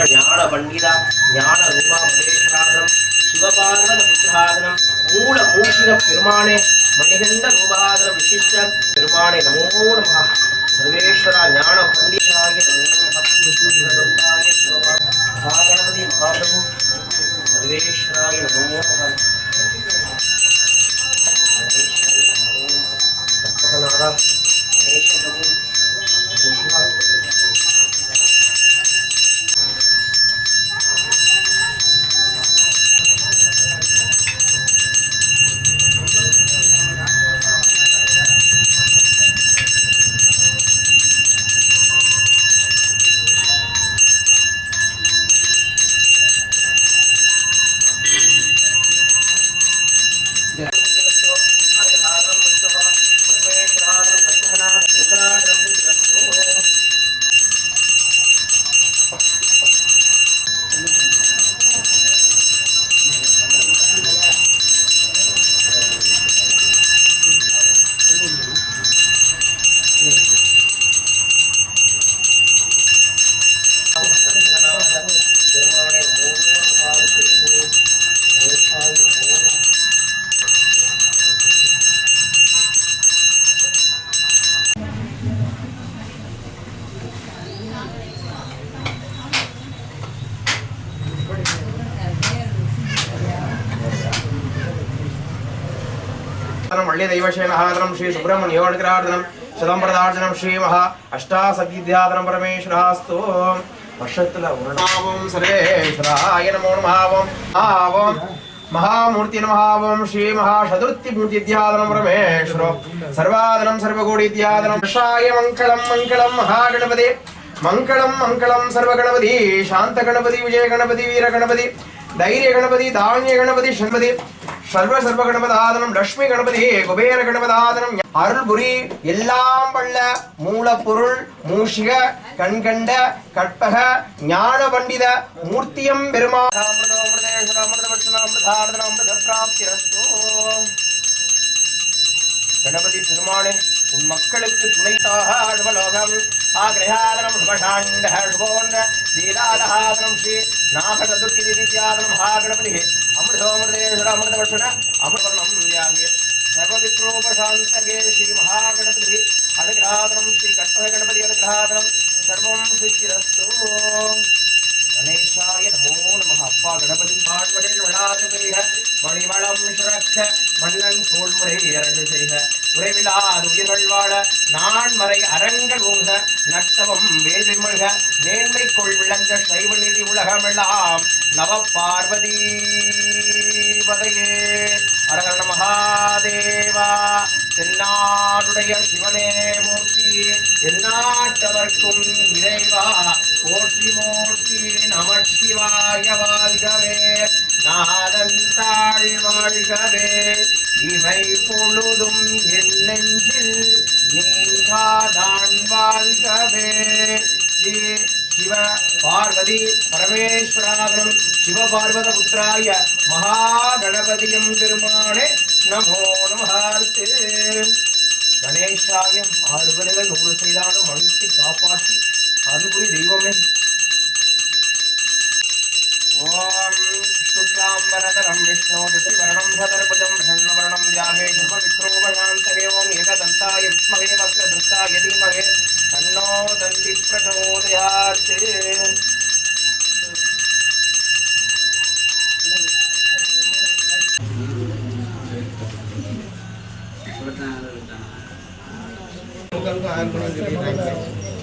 சந்திர ஞான பண்டிதா ஞான ரூபா மகேஸ்வராதனம் சிவபார்வத புத்திராதனம் மூல மூஷிர பெருமானே மணிகண்ட ரூபாதன விசிஷ்ட பெருமானே நமோ நம சர்வேஸ்வரா ஞான பண்டிதாய மகாபிரபு சர்வேஸ்வராய நமோ நம మళ్ళీ దైవశేనహాదనం శ్రీ సుబ్రహ్మణ్యోగ్రార్దనం శతంప్రదార్జనం శ్రీ మహా అష్టాసద్విద్యాదనం పరమేశ్వరాస్తు వర్షత్తుల ఉరణావం సర్వేశ్వరాయ నమో నమావం ఆవం మహామూర్తి నమహావం శ్రీ మహాషదుర్తి మూర్తిద్యాదనం పరమేశ్వర సర్వాదనం సర్వగోడిద్యాదనం వర్షాయ మంగళం మంగళం మహాగణపతి మంగళం మంగళం సర్వగణపతి శాంత గణపతి విజయ గణపతి వీర గణపతి ధైర్య గణపతి ధాన్య గణపతి షణ్పతి சர்வ சர்வ கணபதாதனம் லட்சுமி கணபதி குபேர கணபதாதனம் அருள்புரி எல்லாம் வல்ல மூலப்பொருள் மூஷிக கண்கண்ட கற்பக ஞான பண்டித மூர்த்தியம் பெருமா கணபதி பெருமானே உன் மக்களுக்கு துணைத்தாக அழுவலோகம் ஆகிரகாதனம் சுபஷாண்ட சுபோந்த வீராதகாதனம் ஸ்ரீ நாகசதுர்த்தி திதித்யாதனம் ஹா கணபதி அமிர்தோமிருதேஸ்வர அமிர்தவர்ஷண அமிர்தவர்ணம் வியாகே சர்வவிக்ரோபசாந்தகே ஸ்ரீ மகாகணபதி. அனுகிரகாதனம் ஸ்ரீ கற்பக கணபதி அனுகிரகாதனம் சர்வம் சித்திரஸ்து கணேஷாய நமோ நம. அப்பா கணபதி பாழ்வடில் விழாது பெய்க மணிவளம் சுரக்க மன்னன் கோள்முறை இரண்டு செய்க. உறைவிலாது உயிர்கள் வாழ நான் மறை அரங்கள் ஊங்க நட்டவம் வேதி மொழ்க மேன்மை கொள் விளங்க சைவ நிதி உலகமெல்லாம் நவ பார்வதி வதையே. அரகரண மகாதேவா. தென்னாடுடைய சிவனே மூர்த்தி எந்நாட்டவர்க்கும் இறைவா. போற்றி மூர்த்தி நமச்சிவாய வாழ்கவே. நாதன் தாழ் வாழ்கவே. இவை பொழுதும் என் நெஞ்சில் நீங்காதான் வாழ்கவே. ஸ்ரீ சிவ பார்வதி பரமேஸ்வராதனம் சிவபார்வத புத்திராய மகா மகாகணபதியம் பெருமானே நமோ நமஹார்த்தே. கணேசாயம் ஆறுபடைகள் நூறு செய்தாலும் மனுஷி காப்பாற்றி அருள்புரி தெய்வமே. ஓம் சுக்லாம்பரதரம் விஷ்ணோ திவரணம் சதர்புஜம் பிரசன்னவரணம் வியாகே சர்வ விக்ரோபசாந்தகே ஓம் ஏகதந்தாய வித்மகே வக்ரதுண்டாய தீமகே. అనుకూలంగా ఆందోళన జరిగింది